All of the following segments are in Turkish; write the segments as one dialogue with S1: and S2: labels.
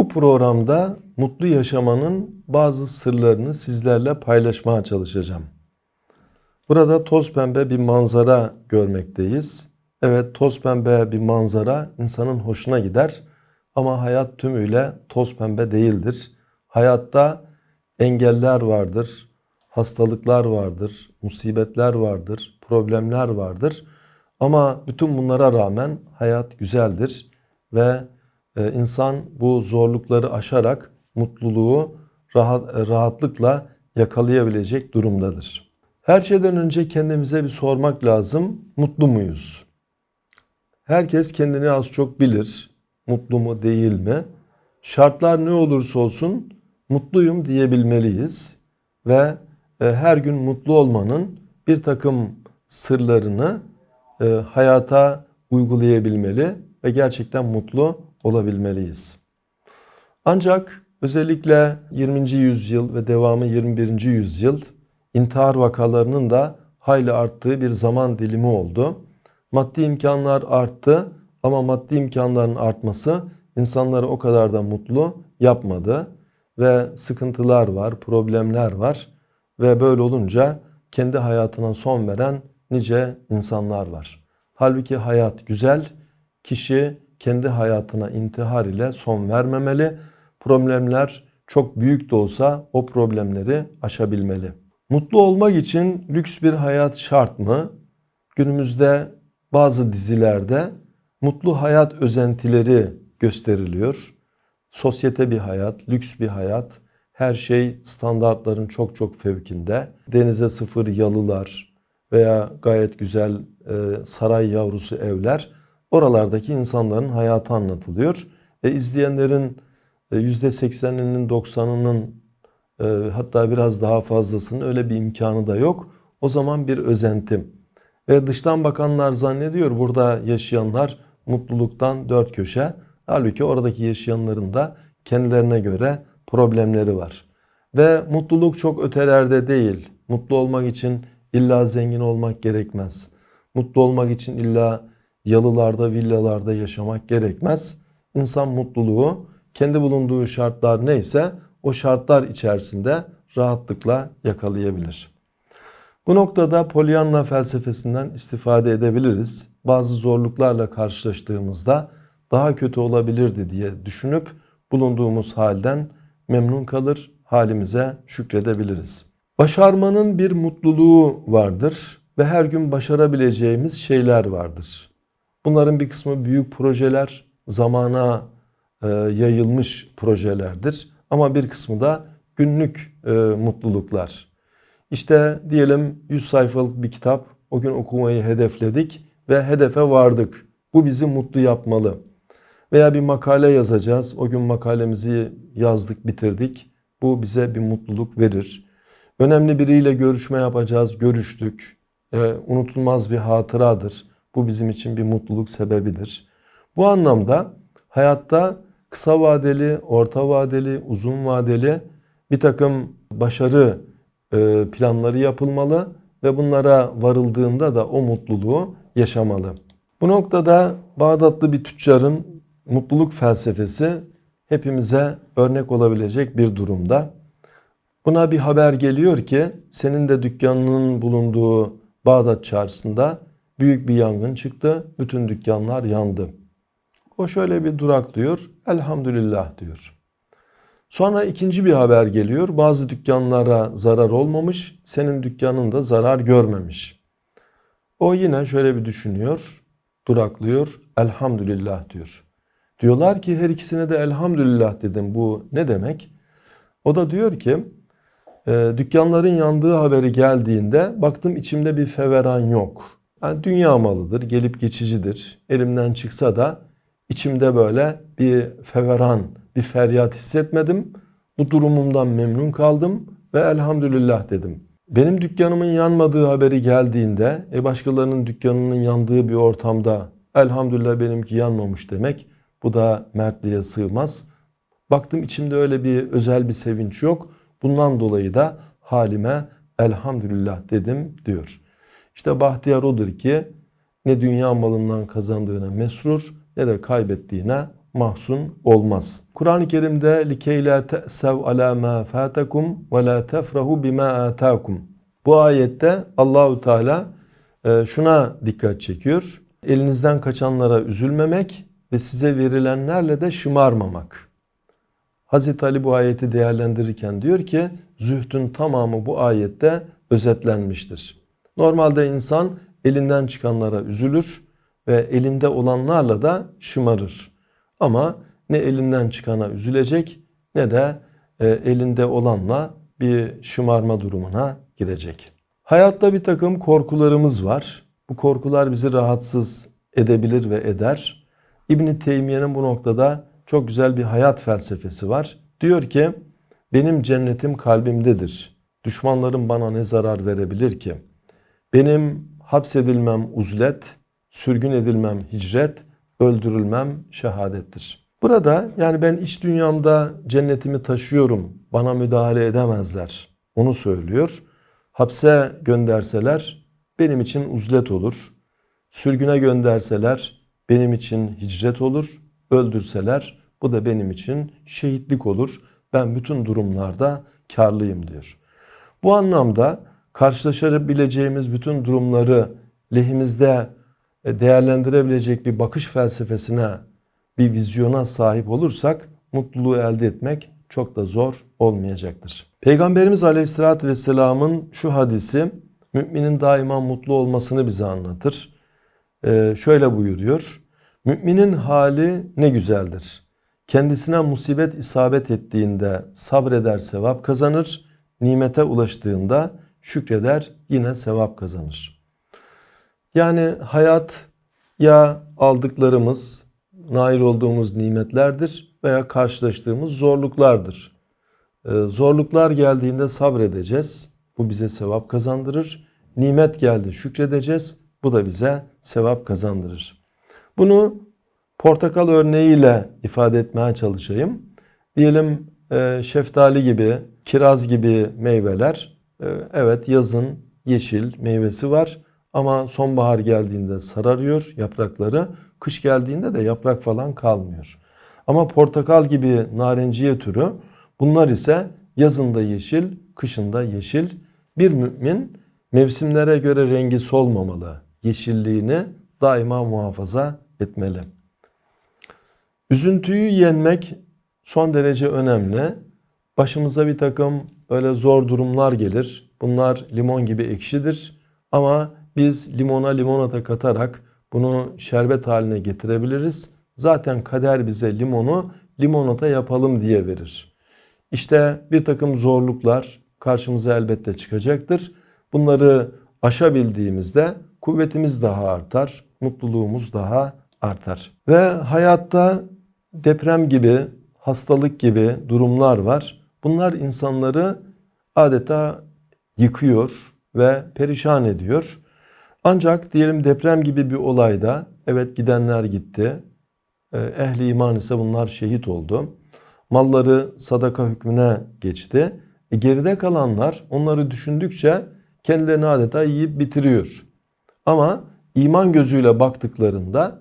S1: Bu programda mutlu yaşamanın bazı sırlarını sizlerle paylaşmaya çalışacağım. Burada toz pembe bir manzara görmekteyiz. Evet toz pembe bir manzara insanın hoşuna gider ama hayat tümüyle toz pembe değildir. Hayatta engeller vardır, hastalıklar vardır, musibetler vardır, problemler vardır. Ama bütün bunlara rağmen hayat güzeldir ve insan bu zorlukları aşarak mutluluğu rahat, rahatlıkla yakalayabilecek durumdadır. Her şeyden önce kendimize bir sormak lazım. Mutlu muyuz? Herkes kendini az çok bilir. Mutlu mu değil mi? Şartlar ne olursa olsun mutluyum diyebilmeliyiz. Ve e, her gün mutlu olmanın bir takım sırlarını e, hayata uygulayabilmeli ve gerçekten mutlu olabilmeliyiz. Ancak özellikle 20. yüzyıl ve devamı 21. yüzyıl intihar vakalarının da hayli arttığı bir zaman dilimi oldu. Maddi imkanlar arttı ama maddi imkanların artması insanları o kadar da mutlu yapmadı ve sıkıntılar var, problemler var ve böyle olunca kendi hayatına son veren nice insanlar var. Halbuki hayat güzel, kişi kendi hayatına intihar ile son vermemeli. Problemler çok büyük de olsa o problemleri aşabilmeli. Mutlu olmak için lüks bir hayat şart mı? Günümüzde bazı dizilerde mutlu hayat özentileri gösteriliyor. Sosyete bir hayat, lüks bir hayat, her şey standartların çok çok fevkinde. Denize sıfır yalılar veya gayet güzel e, saray yavrusu evler oralardaki insanların hayatı anlatılıyor. E, izleyenlerin %80'inin 90'ının e, hatta biraz daha fazlasının öyle bir imkanı da yok. O zaman bir özentim. Ve dıştan bakanlar zannediyor burada yaşayanlar mutluluktan dört köşe. Halbuki oradaki yaşayanların da kendilerine göre problemleri var. Ve mutluluk çok ötelerde değil. Mutlu olmak için illa zengin olmak gerekmez. Mutlu olmak için illa yalılarda, villalarda yaşamak gerekmez. İnsan mutluluğu kendi bulunduğu şartlar neyse o şartlar içerisinde rahatlıkla yakalayabilir. Bu noktada Pollyanna felsefesinden istifade edebiliriz. Bazı zorluklarla karşılaştığımızda daha kötü olabilirdi diye düşünüp bulunduğumuz halden memnun kalır, halimize şükredebiliriz. Başarmanın bir mutluluğu vardır ve her gün başarabileceğimiz şeyler vardır. Bunların bir kısmı büyük projeler, zamana e, yayılmış projelerdir. Ama bir kısmı da günlük e, mutluluklar. İşte diyelim 100 sayfalık bir kitap o gün okumayı hedefledik ve hedefe vardık. Bu bizi mutlu yapmalı. Veya bir makale yazacağız. O gün makalemizi yazdık, bitirdik. Bu bize bir mutluluk verir. Önemli biriyle görüşme yapacağız, görüştük. E, unutulmaz bir hatıradır. Bu bizim için bir mutluluk sebebidir. Bu anlamda hayatta kısa vadeli, orta vadeli, uzun vadeli bir takım başarı e, planları yapılmalı ve bunlara varıldığında da o mutluluğu yaşamalı. Bu noktada Bağdatlı bir tüccarın mutluluk felsefesi hepimize örnek olabilecek bir durumda. Buna bir haber geliyor ki senin de dükkanının bulunduğu Bağdat çarşısında büyük bir yangın çıktı. Bütün dükkanlar yandı. O şöyle bir duraklıyor. Elhamdülillah diyor. Sonra ikinci bir haber geliyor. Bazı dükkanlara zarar olmamış. Senin dükkanın da zarar görmemiş. O yine şöyle bir düşünüyor. Duraklıyor. Elhamdülillah diyor. Diyorlar ki her ikisine de elhamdülillah dedim. Bu ne demek? O da diyor ki dükkanların yandığı haberi geldiğinde baktım içimde bir feveran yok. Yani dünya malıdır, gelip geçicidir. Elimden çıksa da içimde böyle bir feveran, bir feryat hissetmedim. Bu durumumdan memnun kaldım ve elhamdülillah dedim. Benim dükkanımın yanmadığı haberi geldiğinde, e başkalarının dükkanının yandığı bir ortamda elhamdülillah benimki yanmamış demek bu da mertliğe sığmaz. Baktım içimde öyle bir özel bir sevinç yok. Bundan dolayı da halime elhamdülillah dedim diyor. İşte bahtiyar odur ki ne dünya malından kazandığına mesrur ne de kaybettiğine mahzun olmaz. Kur'an-ı Kerim'de te'sev ala ma fatakum ve la tefrahu bima atakum. Bu ayette Allahu Teala e, şuna dikkat çekiyor. Elinizden kaçanlara üzülmemek ve size verilenlerle de şımarmamak. Hazreti Ali bu ayeti değerlendirirken diyor ki zühdün tamamı bu ayette özetlenmiştir. Normalde insan elinden çıkanlara üzülür ve elinde olanlarla da şımarır. Ama ne elinden çıkana üzülecek ne de e, elinde olanla bir şımarma durumuna girecek. Hayatta bir takım korkularımız var. Bu korkular bizi rahatsız edebilir ve eder. İbn Teymiye'nin bu noktada çok güzel bir hayat felsefesi var. Diyor ki benim cennetim kalbimdedir. Düşmanlarım bana ne zarar verebilir ki? Benim hapsedilmem uzlet, sürgün edilmem hicret, öldürülmem şehadettir. Burada yani ben iç dünyamda cennetimi taşıyorum, bana müdahale edemezler. Onu söylüyor. Hapse gönderseler benim için uzlet olur. Sürgüne gönderseler benim için hicret olur. Öldürseler bu da benim için şehitlik olur. Ben bütün durumlarda karlıyım diyor. Bu anlamda karşılaşabileceğimiz bütün durumları lehimizde e, değerlendirebilecek bir bakış felsefesine, bir vizyona sahip olursak mutluluğu elde etmek çok da zor olmayacaktır. Peygamberimiz Aleyhisselatü Vesselam'ın şu hadisi müminin daima mutlu olmasını bize anlatır. Ee, şöyle buyuruyor. Müminin hali ne güzeldir. Kendisine musibet isabet ettiğinde sabreder sevap kazanır. Nimete ulaştığında şükreder yine sevap kazanır. Yani hayat ya aldıklarımız, nail olduğumuz nimetlerdir veya karşılaştığımız zorluklardır. Ee, zorluklar geldiğinde sabredeceğiz. Bu bize sevap kazandırır. Nimet geldi şükredeceğiz. Bu da bize sevap kazandırır. Bunu portakal örneğiyle ifade etmeye çalışayım. Diyelim e, şeftali gibi, kiraz gibi meyveler evet yazın yeşil meyvesi var ama sonbahar geldiğinde sararıyor yaprakları. Kış geldiğinde de yaprak falan kalmıyor. Ama portakal gibi narenciye türü bunlar ise yazında yeşil, kışında yeşil. Bir mümin mevsimlere göre rengi solmamalı. Yeşilliğini daima muhafaza etmeli. Üzüntüyü yenmek son derece önemli. Başımıza bir takım öyle zor durumlar gelir. Bunlar limon gibi ekşidir. Ama biz limona limonata katarak bunu şerbet haline getirebiliriz. Zaten kader bize limonu limonata yapalım diye verir. İşte bir takım zorluklar karşımıza elbette çıkacaktır. Bunları aşabildiğimizde kuvvetimiz daha artar, mutluluğumuz daha artar. Ve hayatta deprem gibi, hastalık gibi durumlar var. Bunlar insanları adeta yıkıyor ve perişan ediyor. Ancak diyelim deprem gibi bir olayda evet gidenler gitti. Ee, ehli iman ise bunlar şehit oldu. Malları sadaka hükmüne geçti. E geride kalanlar onları düşündükçe kendilerini adeta yiyip bitiriyor. Ama iman gözüyle baktıklarında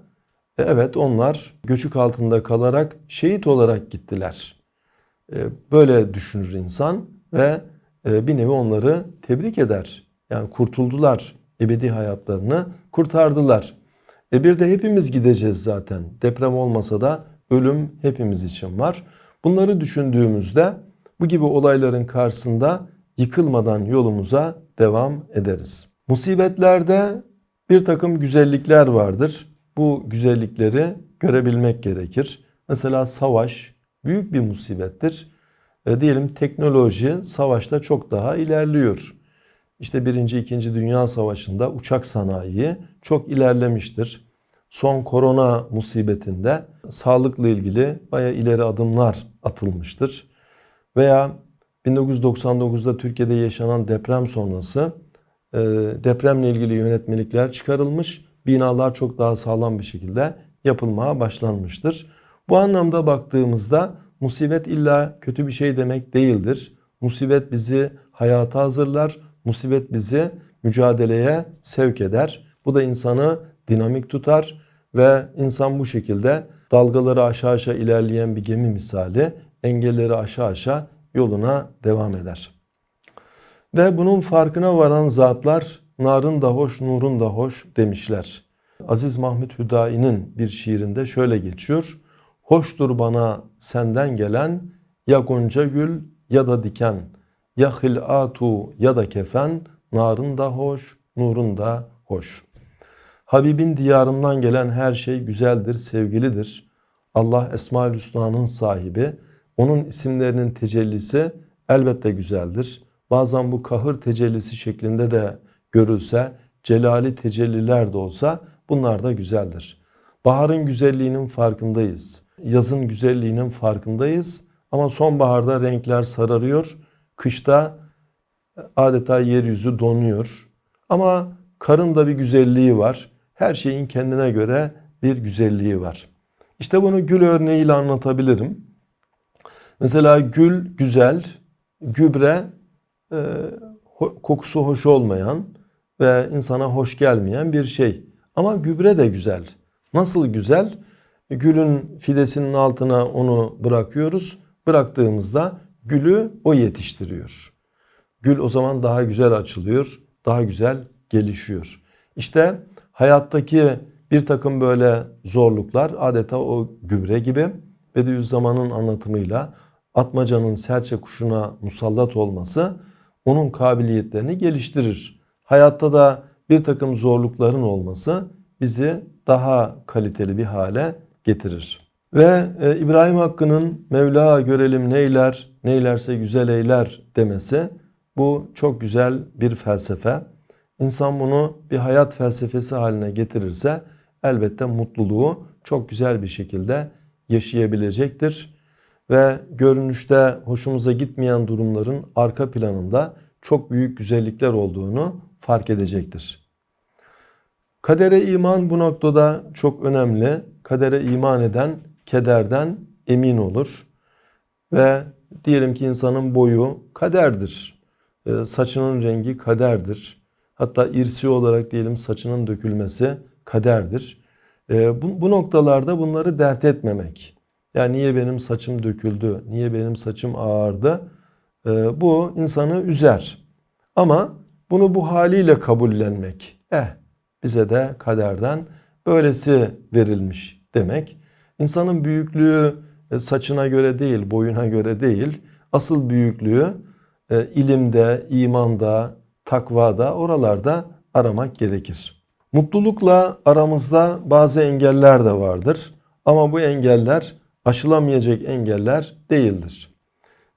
S1: e, evet onlar göçük altında kalarak şehit olarak gittiler. E, böyle düşünür insan ve e, bir nevi onları tebrik eder. Yani kurtuldular, ebedi hayatlarını kurtardılar. E bir de hepimiz gideceğiz zaten. Deprem olmasa da ölüm hepimiz için var. Bunları düşündüğümüzde bu gibi olayların karşısında yıkılmadan yolumuza devam ederiz. Musibetlerde bir takım güzellikler vardır. Bu güzellikleri görebilmek gerekir. Mesela savaş büyük bir musibettir. E, diyelim teknoloji savaşta çok daha ilerliyor. İşte birinci, ikinci Dünya Savaşı'nda uçak sanayi çok ilerlemiştir. Son korona musibetinde sağlıkla ilgili baya ileri adımlar atılmıştır. Veya 1999'da Türkiye'de yaşanan deprem sonrası e, depremle ilgili yönetmelikler çıkarılmış. Binalar çok daha sağlam bir şekilde yapılmaya başlanmıştır. Bu anlamda baktığımızda musibet illa kötü bir şey demek değildir. Musibet bizi hayata hazırlar. Musibet bizi mücadeleye sevk eder. Bu da insanı dinamik tutar ve insan bu şekilde dalgaları aşağı aşağı ilerleyen bir gemi misali engelleri aşağı aşağı yoluna devam eder. Ve bunun farkına varan zatlar narın da hoş, nurun da hoş demişler. Aziz Mahmut Hüdayi'nin bir şiirinde şöyle geçiyor. Hoştur bana senden gelen ya gonca gül ya da diken, ya hilatu ya da kefen, narın da hoş, nurun da hoş. Habibin diyarından gelen her şey güzeldir, sevgilidir. Allah Esma-ül Hüsna'nın sahibi, onun isimlerinin tecellisi elbette güzeldir. Bazen bu kahır tecellisi şeklinde de görülse, celali tecelliler de olsa bunlar da güzeldir. Baharın güzelliğinin farkındayız. Yazın güzelliğinin farkındayız. Ama sonbaharda renkler sararıyor. Kışta adeta yeryüzü donuyor. Ama karın da bir güzelliği var. Her şeyin kendine göre bir güzelliği var. İşte bunu gül örneğiyle anlatabilirim. Mesela gül güzel, gübre e, kokusu hoş olmayan ve insana hoş gelmeyen bir şey. Ama gübre de güzel. Nasıl güzel? Gülün fidesinin altına onu bırakıyoruz. Bıraktığımızda gülü o yetiştiriyor. Gül o zaman daha güzel açılıyor, daha güzel gelişiyor. İşte hayattaki bir takım böyle zorluklar adeta o gübre gibi Bediüzzaman'ın anlatımıyla atmacanın serçe kuşuna musallat olması onun kabiliyetlerini geliştirir. Hayatta da bir takım zorlukların olması bizi daha kaliteli bir hale getirir. Ve e, İbrahim Hakkı'nın Mevla görelim neyler, neylerse güzel eyler demesi bu çok güzel bir felsefe. İnsan bunu bir hayat felsefesi haline getirirse elbette mutluluğu çok güzel bir şekilde yaşayabilecektir. Ve görünüşte hoşumuza gitmeyen durumların arka planında çok büyük güzellikler olduğunu fark edecektir. Kadere iman bu noktada çok önemli. Kadere iman eden kederden emin olur. Ve diyelim ki insanın boyu kaderdir. E, saçının rengi kaderdir. Hatta irsi olarak diyelim saçının dökülmesi kaderdir. E, bu, bu noktalarda bunları dert etmemek. Yani niye benim saçım döküldü, niye benim saçım ağardı? E, bu insanı üzer. Ama bunu bu haliyle kabullenmek. Eh bize de kaderden böylesi verilmiş demek. İnsanın büyüklüğü e, saçına göre değil, boyuna göre değil. Asıl büyüklüğü e, ilimde, imanda, takvada, oralarda aramak gerekir. Mutlulukla aramızda bazı engeller de vardır. Ama bu engeller aşılamayacak engeller değildir.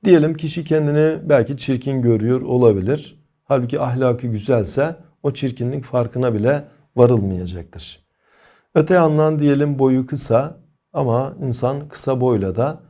S1: Diyelim kişi kendini belki çirkin görüyor olabilir. Halbuki ahlakı güzelse o çirkinlik farkına bile varılmayacaktır. Öte yandan diyelim boyu kısa ama insan kısa boyla da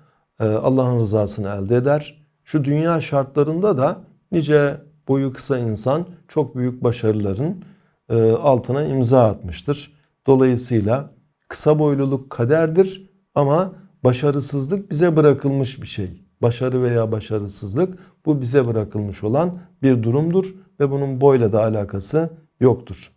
S1: e, Allah'ın rızasını elde eder. Şu dünya şartlarında da nice boyu kısa insan çok büyük başarıların e, altına imza atmıştır. Dolayısıyla kısa boyluluk kaderdir ama başarısızlık bize bırakılmış bir şey. Başarı veya başarısızlık bu bize bırakılmış olan bir durumdur ve bunun boyla da alakası yoktur.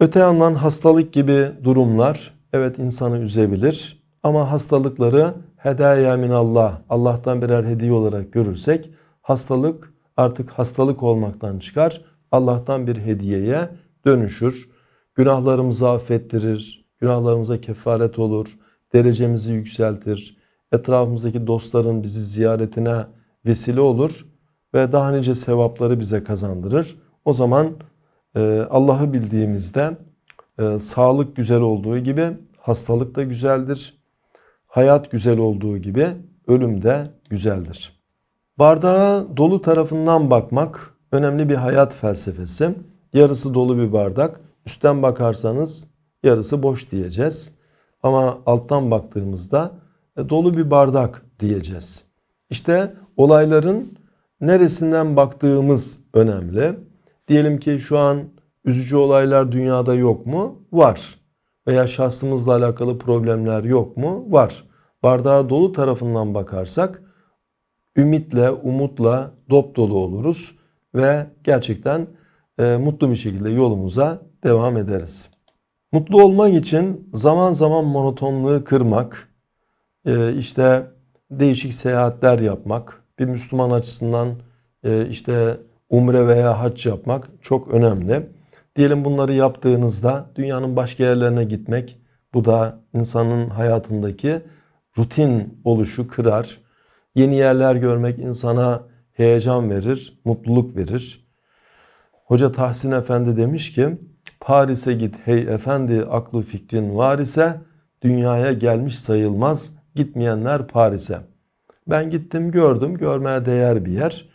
S1: Öte yandan hastalık gibi durumlar evet insanı üzebilir ama hastalıkları hedaya minallah Allah'tan birer hediye olarak görürsek hastalık artık hastalık olmaktan çıkar Allah'tan bir hediyeye dönüşür. Günahlarımızı affettirir, günahlarımıza kefaret olur, derecemizi yükseltir, etrafımızdaki dostların bizi ziyaretine vesile olur ve daha nice sevapları bize kazandırır. O zaman e, Allah'ı bildiğimizde e, sağlık güzel olduğu gibi hastalık da güzeldir. Hayat güzel olduğu gibi ölüm de güzeldir. Bardağa dolu tarafından bakmak önemli bir hayat felsefesi. Yarısı dolu bir bardak. Üstten bakarsanız yarısı boş diyeceğiz. Ama alttan baktığımızda e, dolu bir bardak diyeceğiz. İşte olayların neresinden baktığımız önemli. Diyelim ki şu an üzücü olaylar dünyada yok mu? Var. Veya şahsımızla alakalı problemler yok mu? Var. Bardağa dolu tarafından bakarsak ümitle, umutla dop dolu oluruz ve gerçekten e, mutlu bir şekilde yolumuza devam ederiz. Mutlu olmak için zaman zaman monotonluğu kırmak, e, işte değişik seyahatler yapmak, bir Müslüman açısından e, işte umre veya hac yapmak çok önemli. Diyelim bunları yaptığınızda dünyanın başka yerlerine gitmek, bu da insanın hayatındaki rutin oluşu kırar. Yeni yerler görmek insana heyecan verir, mutluluk verir. Hoca Tahsin Efendi demiş ki, Paris'e git hey efendi aklı fikrin var ise dünyaya gelmiş sayılmaz gitmeyenler Paris'e. Ben gittim gördüm görmeye değer bir yer.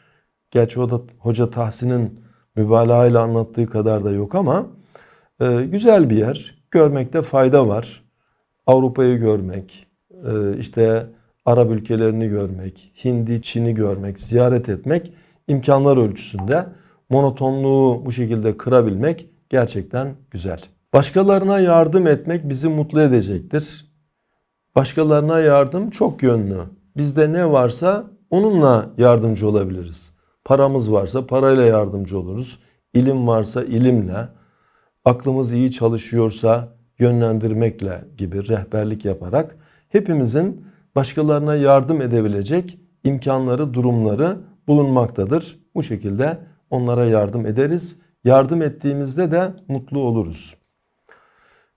S1: Gerçi o da Hoca Tahsin'in mübalağa anlattığı kadar da yok ama e, güzel bir yer. Görmekte fayda var. Avrupa'yı görmek, e, işte Arap ülkelerini görmek, Hindi, Çin'i görmek, ziyaret etmek imkanlar ölçüsünde monotonluğu bu şekilde kırabilmek gerçekten güzel. Başkalarına yardım etmek bizi mutlu edecektir. Başkalarına yardım çok yönlü. Bizde ne varsa onunla yardımcı olabiliriz. Paramız varsa parayla yardımcı oluruz. İlim varsa ilimle, aklımız iyi çalışıyorsa yönlendirmekle gibi rehberlik yaparak hepimizin başkalarına yardım edebilecek imkanları, durumları bulunmaktadır. Bu şekilde onlara yardım ederiz. Yardım ettiğimizde de mutlu oluruz.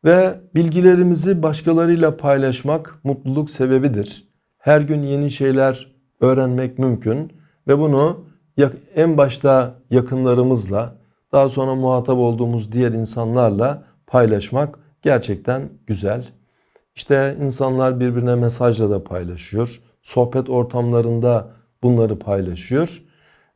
S1: Ve bilgilerimizi başkalarıyla paylaşmak mutluluk sebebidir. Her gün yeni şeyler öğrenmek mümkün ve bunu en başta yakınlarımızla, daha sonra muhatap olduğumuz diğer insanlarla paylaşmak gerçekten güzel. İşte insanlar birbirine mesajla da paylaşıyor. Sohbet ortamlarında bunları paylaşıyor.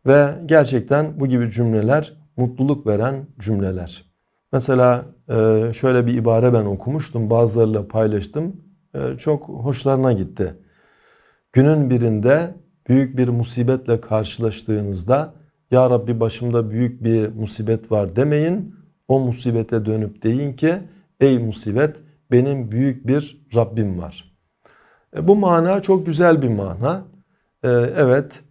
S1: Ve gerçekten bu gibi cümleler mutluluk veren cümleler. Mesela e, şöyle bir ibare ben okumuştum, bazılarıyla paylaştım. E, çok hoşlarına gitti. Günün birinde büyük bir musibetle karşılaştığınızda Ya Rabbi başımda büyük bir musibet var demeyin. O musibete dönüp deyin ki ey musibet benim büyük bir Rabbim var. E, bu mana çok güzel bir mana. Evet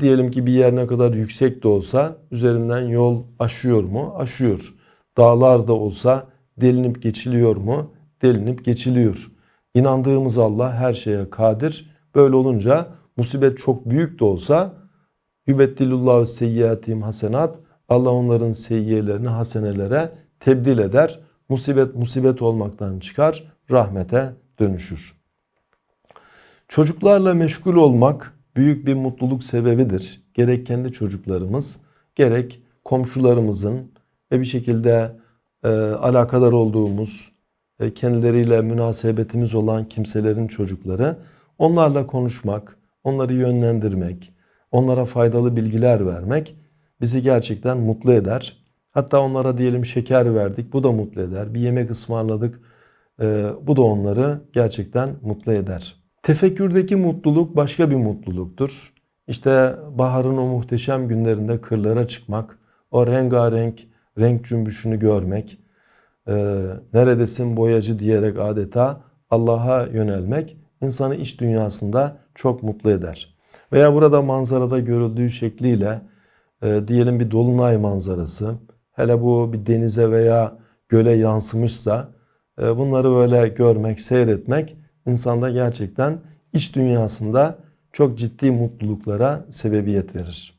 S1: diyelim ki bir yer ne kadar yüksek de olsa üzerinden yol aşıyor mu? Aşıyor. Dağlar da olsa delinip geçiliyor mu? Delinip geçiliyor. İnandığımız Allah her şeye kadir. Böyle olunca musibet çok büyük de olsa yübeddilullahu seyyiatim hasenat Allah onların seyyiyelerini hasenelere tebdil eder. Musibet musibet olmaktan çıkar, rahmete dönüşür. Çocuklarla meşgul olmak büyük bir mutluluk sebebidir. Gerek kendi çocuklarımız, gerek komşularımızın ve bir şekilde e, alakadar olduğumuz, kendileriyle münasebetimiz olan kimselerin çocukları, onlarla konuşmak, onları yönlendirmek, onlara faydalı bilgiler vermek bizi gerçekten mutlu eder. Hatta onlara diyelim şeker verdik, bu da mutlu eder. Bir yemek ısmarladık, e, bu da onları gerçekten mutlu eder. Tefekkürdeki mutluluk başka bir mutluluktur. İşte baharın o muhteşem günlerinde kırlara çıkmak, o rengarenk renk cümbüşünü görmek, e, neredesin boyacı diyerek adeta Allah'a yönelmek insanı iç dünyasında çok mutlu eder. Veya burada manzarada görüldüğü şekliyle e, diyelim bir dolunay manzarası, hele bu bir denize veya göle yansımışsa e, bunları böyle görmek, seyretmek insanda gerçekten iç dünyasında çok ciddi mutluluklara sebebiyet verir.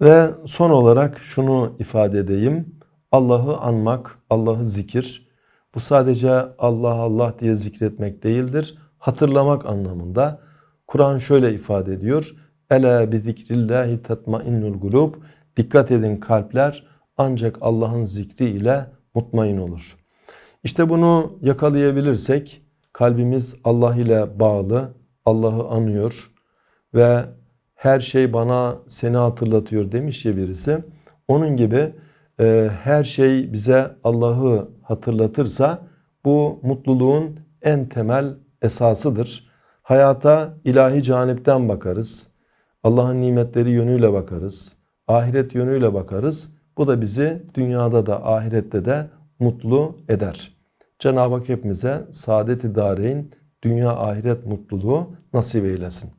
S1: Ve son olarak şunu ifade edeyim. Allah'ı anmak, Allah'ı zikir. Bu sadece Allah Allah diye zikretmek değildir. Hatırlamak anlamında. Kur'an şöyle ifade ediyor. Ela bi zikrillahi tatmainnul gulub. Dikkat edin kalpler ancak Allah'ın zikri ile mutmain olur. İşte bunu yakalayabilirsek kalbimiz Allah ile bağlı, Allah'ı anıyor ve her şey bana seni hatırlatıyor demiş ya birisi. Onun gibi e, her şey bize Allah'ı hatırlatırsa bu mutluluğun en temel esasıdır. Hayata ilahi canipten bakarız. Allah'ın nimetleri yönüyle bakarız. Ahiret yönüyle bakarız. Bu da bizi dünyada da ahirette de mutlu eder. Cenab-ı Hak hepimize saadet-i dünya ahiret mutluluğu nasip eylesin.